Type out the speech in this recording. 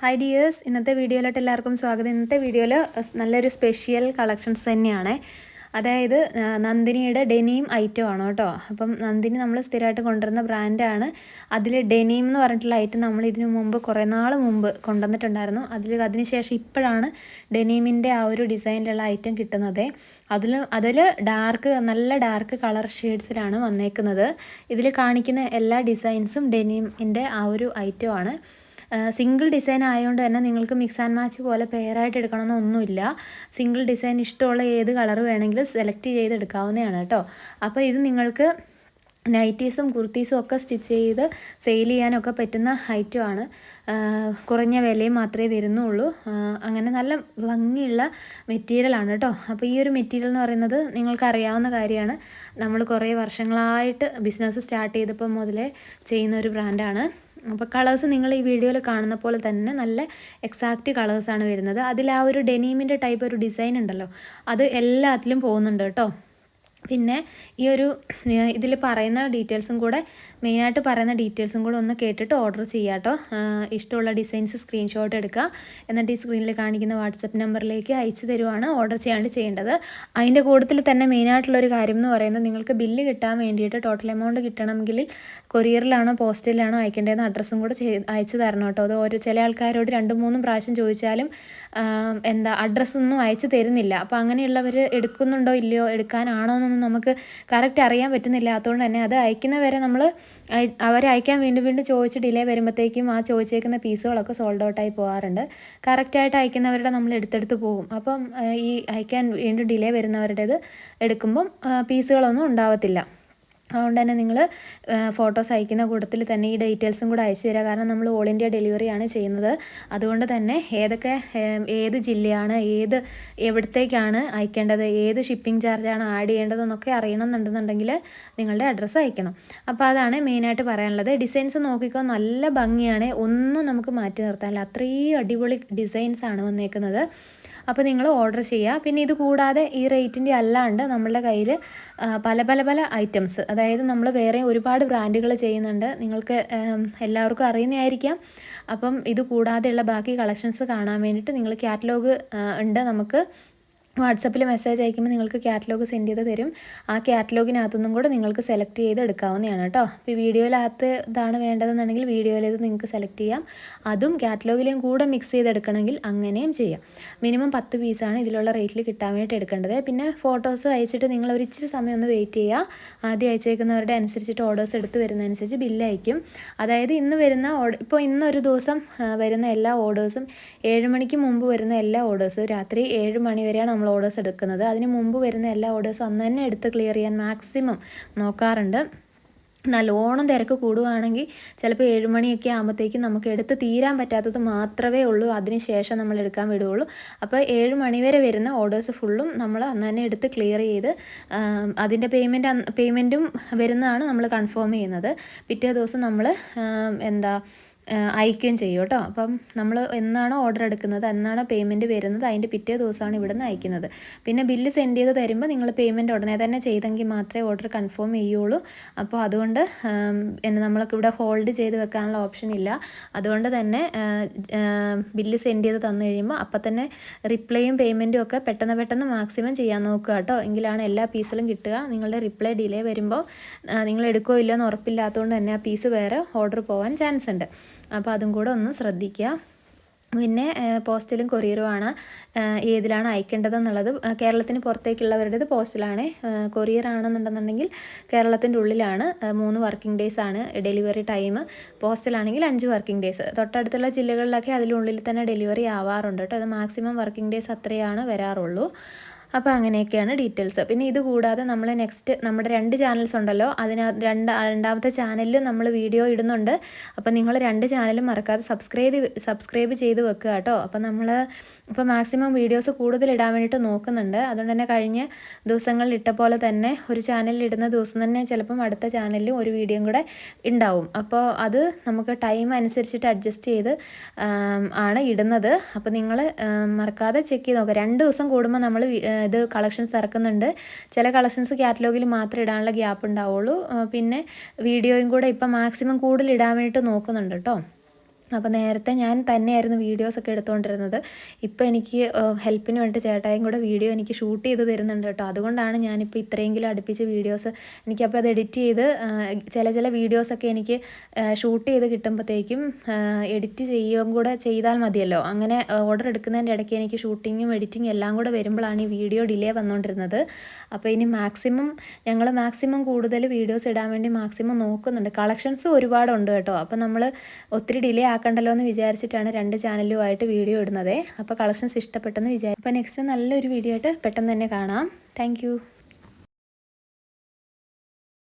Hi dears ഇന്നത്തെ വീഡിയോയിലോട്ട് എല്ലാവർക്കും സ്വാഗതം. ഇന്നത്തെ വീഡിയോയിൽ നല്ലൊരു സ്പെഷ്യൽ കളക്ഷൻസ് തന്നെയാണ്. അതായത് നന്ദിനിയുടെ ഡെനീം ഐറ്റം ആണ് കേട്ടോ. അപ്പം നന്ദിനി നമ്മൾ സ്ഥിരമായിട്ട് കൊണ്ടുവരുന്ന ബ്രാൻഡാണ് അതിൽ ഡെനീം എന്ന് പറഞ്ഞിട്ടുള്ള ഐറ്റം നമ്മൾ ഇതിനു മുമ്പ് കുറേ നാൾ മുമ്പ് കൊണ്ടുവന്നിട്ടുണ്ടായിരുന്നു. അതിൽ അതിനുശേഷം ഇപ്പോഴാണ് ഡെനീമിന്റെ ആ ഒരു ഡിസൈനിലുള്ള ഐറ്റം കിട്ടുന്നത്. അതിൽ അതിൽ ഡാർക്ക് നല്ല ഡാർക്ക് കളർ ഷെയ്ഡ്സിലാണ് വന്നേക്കുന്നത്. ഇതിൽ കാണിക്കുന്ന എല്ലാ ഡിസൈൻസും ഡെനീമിന്റെ ആ ഒരു ഐറ്റമാണ് സിംഗിൾ ഡിസൈൻ ആയതുകൊണ്ട് തന്നെ നിങ്ങൾക്ക് മിക്സ് ആൻഡ് മാച്ച് പോലെ പെയറായിട്ട് എടുക്കണമെന്നൊന്നുമില്ല സിംഗിൾ ഡിസൈൻ ഇഷ്ടമുള്ള ഏത് കളർ വേണമെങ്കിലും സെലക്ട് ചെയ്ത് എടുക്കാവുന്നതാണ് കേട്ടോ. അപ്പോൾ ഇത് നിങ്ങൾക്ക് നൈറ്റീസും കുർത്തീസും ഒക്കെ സ്റ്റിച്ച് ചെയ്ത് സെയിൽ ചെയ്യാനൊക്കെ പറ്റുന്ന ഐറ്റമാണ് കുറഞ്ഞ വിലയും മാത്രമേ വരുന്നുള്ളൂ. അങ്ങനെ നല്ല ഭംഗിയുള്ള മെറ്റീരിയലാണ് കേട്ടോ. അപ്പോൾ ഈ ഒരു മെറ്റീരിയൽ എന്ന് പറയുന്നത് നിങ്ങൾക്ക് അറിയാവുന്ന കാര്യമാണ്. നമ്മൾ കുറേ വർഷങ്ങളായിട്ട് ബിസിനസ് സ്റ്റാർട്ട് ചെയ്തപ്പോൾ മുതലേ ചെയ്യുന്ന ഒരു ബ്രാൻഡാണ് അപ്പോൾ കളേഴ്സ് നിങ്ങൾ ഈ വീഡിയോയിൽ കാണുന്ന പോലെ തന്നെ നല്ല എക്സാക്റ്റ് കളേഴ്സാണ് വരുന്നത്. അതിൽ ആ ഒരു ഡെനീമിന്റെ ടൈപ്പ് ഒരു ഡിസൈൻ ഉണ്ടല്ലോ. അത് എല്ലാത്തിലും പോകുന്നുണ്ട് കേട്ടോ. പിന്നെ ഈ ഒരു ഇതിൽ പറയുന്ന ഡീറ്റെയിൽസും കൂടെ മെയിനായിട്ട് പറയുന്ന ഡീറ്റെയിൽസും കൂടെ ഒന്ന് കേട്ടിട്ട് ഓർഡർ ചെയ്യുക കേട്ടോ. ഇഷ്ടമുള്ള ഡിസൈൻസ് സ്ക്രീൻഷോട്ട് എടുക്കുക. എന്നിട്ട് ഈ സ്ക്രീനിൽ കാണിക്കുന്ന വാട്സപ്പ് നമ്പറിലേക്ക് അയച്ചു തരുവാണ് ഓർഡർ ചെയ്യാണ്ട് ചെയ്യേണ്ടത്. അതിന്റെ കൂട്ടത്തിൽ തന്നെ മെയിനായിട്ടുള്ളൊരു കാര്യം എന്ന് പറയുന്നത് നിങ്ങൾക്ക് ബില്ല് കിട്ടാൻ വേണ്ടിയിട്ട് ടോട്ടൽ എമൗണ്ട് കിട്ടണമെങ്കിൽ കൊറിയറിലാണോ പോസ്റ്റലിലാണോ അയക്കേണ്ടതെന്ന് അഡ്രസ്സും കൂടെ അയച്ചു തരണം കേട്ടോ. അത് ഓരോ ചില ആൾക്കാരോട് രണ്ട് മൂന്നും പ്രാവശ്യം ചോദിച്ചാലും എന്താ അഡ്രസ്സൊന്നും അയച്ചു തരുന്നില്ല. അപ്പോൾ അങ്ങനെയുള്ളവർ എടുക്കുന്നുണ്ടോ ഇല്ലയോ എടുക്കാനാണോ എന്നൊന്നും നമുക്ക് കറക്റ്റ് അറിയാൻ പറ്റുന്നില്ല. അതുകൊണ്ട് തന്നെ അത് അയക്കുന്നവരെ നമ്മൾ അവർ അയക്കാൻ വീണ്ടും വീണ്ടും ചോദിച്ച് ഡിലേ വരുമ്പോഴത്തേക്കും ആ ചോദിച്ചേക്കുന്ന പീസുകളൊക്കെ സോൾഡ് ഔട്ടായി പോകാറുണ്ട്. കറക്റ്റായിട്ട് അയക്കുന്നവരുടെ നമ്മൾ എടുത്തെടുത്ത് പോകും. അപ്പം ഈ അയക്കാൻ വീണ്ടും ഡിലേ വരുന്നവരുടേത് എടുക്കുമ്പം പീസുകളൊന്നും ഉണ്ടാവത്തില്ല. അതുകൊണ്ട് തന്നെ നിങ്ങൾ ഫോട്ടോസ് അയക്കുന്ന കൂട്ടത്തിൽ തന്നെ ഈ ഡീറ്റെയിൽസും കൂടെ അയച്ചു തരിക കാരണം നമ്മൾ ഓൾ ഇന്ത്യ ഡെലിവറിയാണ് ചെയ്യുന്നത്. അതുകൊണ്ട് തന്നെ ഏതൊക്കെ ഏത് ജില്ലയാണ് ഏത് എവിടത്തേക്കാണ് അയക്കേണ്ടത് ഏത് ഷിപ്പിംഗ് ചാർജാണ് ആഡ് ചെയ്യേണ്ടതെന്നൊക്കെ അറിയണമെന്നുണ്ടെന്നുണ്ടെങ്കിൽ നിങ്ങളുടെ അഡ്രസ്സ് അയക്കണം. അപ്പോൾ അതാണ് മെയിനായിട്ട് പറയാനുള്ളത്. ഡിസൈൻസ് നോക്കിക്കോ നല്ല ഭംഗിയാണ്. ഒന്നും നമുക്ക് മാറ്റി നിർത്താനില്ല. അത്രയും അടിപൊളി ഡിസൈൻസാണ് വന്നേക്കുന്നത്. അപ്പോൾ നിങ്ങൾ ഓർഡർ ചെയ്യുക. പിന്നെ ഇത് കൂടാതെ ഈ റേറ്റിന്റെ അല്ലാണ്ട് നമ്മളുടെ കയ്യിൽ പല പല പല ഐറ്റംസ് അതായത് നമ്മൾ വേറെ ഒരുപാട് ബ്രാൻഡുകൾ ചെയ്യുന്നുണ്ട്. നിങ്ങൾക്ക് എല്ലാവർക്കും അറിയുന്നതായിരിക്കാം. അപ്പം ഇത് കൂടാതെയുള്ള ബാക്കി കളക്ഷൻസ് കാണാൻ വേണ്ടിയിട്ട് നിങ്ങൾ കാറ്റലോഗ് ഉണ്ട് നമുക്ക്. വാട്സപ്പിൽ മെസ്സേജ് അയക്കുമ്പോൾ നിങ്ങൾക്ക് കാറ്റലോഗ് സെൻഡ് ചെയ്ത് തരും. ആ കാറ്റലോഗിനകത്തുനിന്നും കൂടെ നിങ്ങൾക്ക് സെലക്ട് ചെയ്ത് എടുക്കാവുന്നതാണ് കേട്ടോ. ഇപ്പോൾ വീഡിയോയിലകത്ത് ഇതാണ് വേണ്ടതെന്നുണ്ടെങ്കിൽ വീഡിയോയിലേത് നിങ്ങൾക്ക് സെലക്ട് ചെയ്യാം. അതും കാറ്റലോഗിലേയും കൂടെ മിക്സ് ചെയ്തെടുക്കണമെങ്കിൽ അങ്ങനെയും ചെയ്യാം. മിനിമം പത്ത് പീസാണ് ഇതിലുള്ള റേറ്റിൽ കിട്ടാൻ വേണ്ടി എടുക്കേണ്ടത്. പിന്നെ ഫോട്ടോസ് അയച്ചിട്ട് നിങ്ങൾ ഒരു ഇച്ചിരി സമയം ഒന്ന് വെയിറ്റ് ചെയ്യുക. ആദ്യം അയച്ചേക്കുന്നവരുടെ അനുസരിച്ചിട്ട് ഓർഡേഴ്സ് എടുത്ത് വരുന്നതനുസരിച്ച് ബില്ല് അയക്കും. അതായത് ഇന്ന് വരുന്ന ഇപ്പോൾ ഇന്നൊരു ദിവസം വരുന്ന എല്ലാ ഓർഡേഴ്സും ഏഴ് മണിക്ക് മുമ്പ് വരുന്ന എല്ലാ ഓർഡേഴ്സും രാത്രി ഏഴ് മണി വരെയാണ് നമ്മൾ ഓർഡേഴ്സ് എടുക്കുന്നത്. അതിന് മുമ്പ് വരുന്ന എല്ലാ ഓർഡേഴ്സും അന്ന് തന്നെ എടുത്ത് ക്ലിയർ ചെയ്യാൻ മാക്സിമം നോക്കാറുണ്ട്. നല്ലോണം തിരക്ക് കൂടുകയാണെങ്കിൽ ചിലപ്പോൾ ഏഴുമണിയൊക്കെ ആകുമ്പോഴത്തേക്കും നമുക്ക് എടുത്ത് തീരാൻ പറ്റാത്തത് മാത്രമേ ഉള്ളൂ. അതിന് ശേഷം നമ്മൾ എടുക്കാൻ വിടുകയുള്ളൂ. അപ്പോൾ ഏഴ് മണി വരെ വരുന്ന ഓർഡേഴ്സ് ഫുള്ളും നമ്മൾ അന്ന് തന്നെ എടുത്ത് ക്ലിയർ ചെയ്ത് അതിന്റെ പേയ്മെന്റ് പേയ്മെന്റും വരുന്നതാണ് നമ്മൾ കൺഫേം ചെയ്യുന്നത്. പിറ്റേ ദിവസം നമ്മൾ എന്താ അയക്കുകയും ചെയ്യും കേട്ടോ. അപ്പം നമ്മൾ എന്നാണോ ഓർഡർ എടുക്കുന്നത് എന്നാണോ പേയ്മെന്റ് വരുന്നത് അതിന്റെ പിറ്റേ ദിവസമാണ് ഇവിടുന്ന് അയക്കുന്നത്. പിന്നെ ബില്ല് സെൻഡ് ചെയ്ത് തരുമ്പോൾ നിങ്ങൾ പേയ്മെന്റ് ഉടനെ തന്നെ ചെയ്തെങ്കിൽ മാത്രമേ ഓർഡർ കൺഫേം ചെയ്യുള്ളൂ. അപ്പോൾ അതുകൊണ്ട് എന്നെ നമ്മൾക്ക് ഇവിടെ ഹോൾഡ് ചെയ്ത് വെക്കാനുള്ള ഓപ്ഷൻ ഇല്ല. അതുകൊണ്ട് തന്നെ ബില്ല് സെൻഡ് ചെയ്ത് തന്നു കഴിയുമ്പോൾ അപ്പം തന്നെ റിപ്ലൈയും പേയ്മെന്റും ഒക്കെ പെട്ടെന്ന് പെട്ടെന്ന് മാക്സിമം ചെയ്യാൻ നോക്കുക കേട്ടോ. എങ്കിലാണ് എല്ലാ പീസിലും കിട്ടുക. നിങ്ങളുടെ റിപ്ലൈ ഡിലേ വരുമ്പോൾ നിങ്ങൾ എടുക്കുകയോ ഇല്ലയോ എന്ന് ഉറപ്പില്ലാത്തതുകൊണ്ട് തന്നെ ആ പീസ് വേറെ ഓർഡർ പോകാൻ ചാൻസ് ഉണ്ട്. അപ്പോൾ അതും കൂടെ ഒന്ന് ശ്രദ്ധിക്കുക. പിന്നെ പോസ്റ്റലും കൊറിയറുമാണ് ഏതിലാണ് അയക്കേണ്ടതെന്നുള്ളത്. കേരളത്തിന് പുറത്തേക്കുള്ളവരുടേത് പോസ്റ്റലാണ്. കൊറിയർ ആണെന്നുണ്ടെന്നുണ്ടെങ്കിൽ കേരളത്തിന്റെ ഉള്ളിലാണ്. മൂന്ന് വർക്കിംഗ് ഡേയ്സ് ആണ് ഡെലിവറി ടൈം പോസ്റ്റലാണെങ്കിൽ അഞ്ച് വർക്കിംഗ് ഡേയ്സ്. തൊട്ടടുത്തുള്ള ജില്ലകളിലൊക്കെ അതിനുള്ളിൽ തന്നെ ഡെലിവറി ആവാറുണ്ട് കേട്ടോ. അത് മാക്സിമം വർക്കിംഗ് ഡേയ്സ് അത്രയാണ് വരാറുള്ളൂ. അപ്പോൾ അങ്ങനെയൊക്കെയാണ് ഡീറ്റെയിൽസ്. പിന്നെ ഇത് കൂടാതെ നമ്മൾ നെക്സ്റ്റ് നമ്മുടെ രണ്ട് ചാനൽസ് ഉണ്ടല്ലോ അതിനകത്ത് രണ്ട് രണ്ടാമത്തെ ചാനലിലും നമ്മൾ വീഡിയോ ഇടുന്നുണ്ട്. അപ്പോൾ നിങ്ങൾ രണ്ട് ചാനലും മറക്കാതെ സബ്സ്ക്രൈബ് സബ്സ്ക്രൈബ് ചെയ്ത് വെക്കുക കേട്ടോ. അപ്പോൾ നമ്മൾ ഇപ്പോൾ മാക്സിമം വീഡിയോസ് കൂടുതൽ ഇടാൻ വേണ്ടിയിട്ട് നോക്കുന്നുണ്ട്. അതുകൊണ്ട് തന്നെ കഴിഞ്ഞ ദിവസങ്ങളിൽ ഇട്ട പോലെ തന്നെ ഒരു ചാനലിൽ ഇടുന്ന ദിവസം തന്നെ ചിലപ്പം അടുത്ത ചാനലിലും ഒരു വീഡിയോയും കൂടെ ഉണ്ടാവും അപ്പോൾ അത് നമുക്ക് ടൈം അനുസരിച്ചിട്ട് അഡ്ജസ്റ്റ് ചെയ്ത് ആണ് ഇടുന്നത്. അപ്പോൾ നിങ്ങൾ മറക്കാതെ ചെക്ക് ചെയ്ത് നോക്കുക. രണ്ട് ദിവസം കൂടുമ്പോൾ നമ്മൾ ഇത് കളക്ഷൻസ് ഇറക്കുന്നുണ്ട്. ചില കളക്ഷൻസ് കാറ്റലോഗിൽ മാത്രം ഇടാനുള്ള ഗ്യാപ്പ് ഉണ്ടാവുള്ളൂ പിന്നെ വീഡിയോയും കൂടെ ഇപ്പം മാക്സിമം കൂടുതൽ ഇടാൻ വേണ്ടിയിട്ട് നോക്കുന്നുണ്ട് കേട്ടോ അപ്പോൾ നേരത്തെ ഞാൻ തന്നെയായിരുന്നു വീഡിയോസൊക്കെ എടുത്തുകൊണ്ടിരുന്നത്. ഇപ്പോൾ എനിക്ക് ഹെൽപ്പിന് വേണ്ടി ചേട്ടായും കൂടെ വീഡിയോ എനിക്ക് ഷൂട്ട് ചെയ്ത് തരുന്നുണ്ട് കേട്ടോ. അതുകൊണ്ടാണ് ഞാനിപ്പോൾ ഇത്രയെങ്കിലും അടുപ്പിച്ച് വീഡിയോസ് എനിക്കപ്പോൾ അത് എഡിറ്റ് ചെയ്ത് ചില ചില വീഡിയോസൊക്കെ എനിക്ക് ഷൂട്ട് ചെയ്ത് കിട്ടുമ്പോഴത്തേക്കും എഡിറ്റ് ചെയ്യുകയും കൂടെ ചെയ്താൽ മതിയല്ലോ. അങ്ങനെ ഓർഡർ എടുക്കുന്നതിന്റെ ഇടയ്ക്ക് എനിക്ക് ഷൂട്ടിങ്ങും എഡിറ്റിങ്ങും എല്ലാം കൂടെ വരുമ്പോഴാണ് ഈ വീഡിയോ ഡിലേ വന്നുകൊണ്ടിരുന്നത്. അപ്പോൾ ഇനി മാക്സിമം ഞങ്ങൾ മാക്സിമം കൂടുതൽ വീഡിയോസ് ഇടാൻ വേണ്ടി മാക്സിമം നോക്കുന്നുണ്ട്. കളക്ഷൻസ് ഒരുപാടുണ്ട് കേട്ടോ. അപ്പോൾ നമ്മൾ ഒത്തിരി ഡിലേ ആക്കണ്ടല്ലോ എന്ന് വിചാരിച്ചിട്ടാണ് രണ്ട് ചാനലുമായിട്ട് വീഡിയോ ഇടുന്നത്. അപ്പോൾ കളക്ഷൻസ് ഇഷ്ടപ്പെട്ടെന്ന് വിചാരിച്ചു അപ്പോൾ നെക്സ്റ്റ് നല്ലൊരു വീഡിയോ ആയിട്ട് പെട്ടെന്ന് തന്നെ കാണാം. താങ്ക്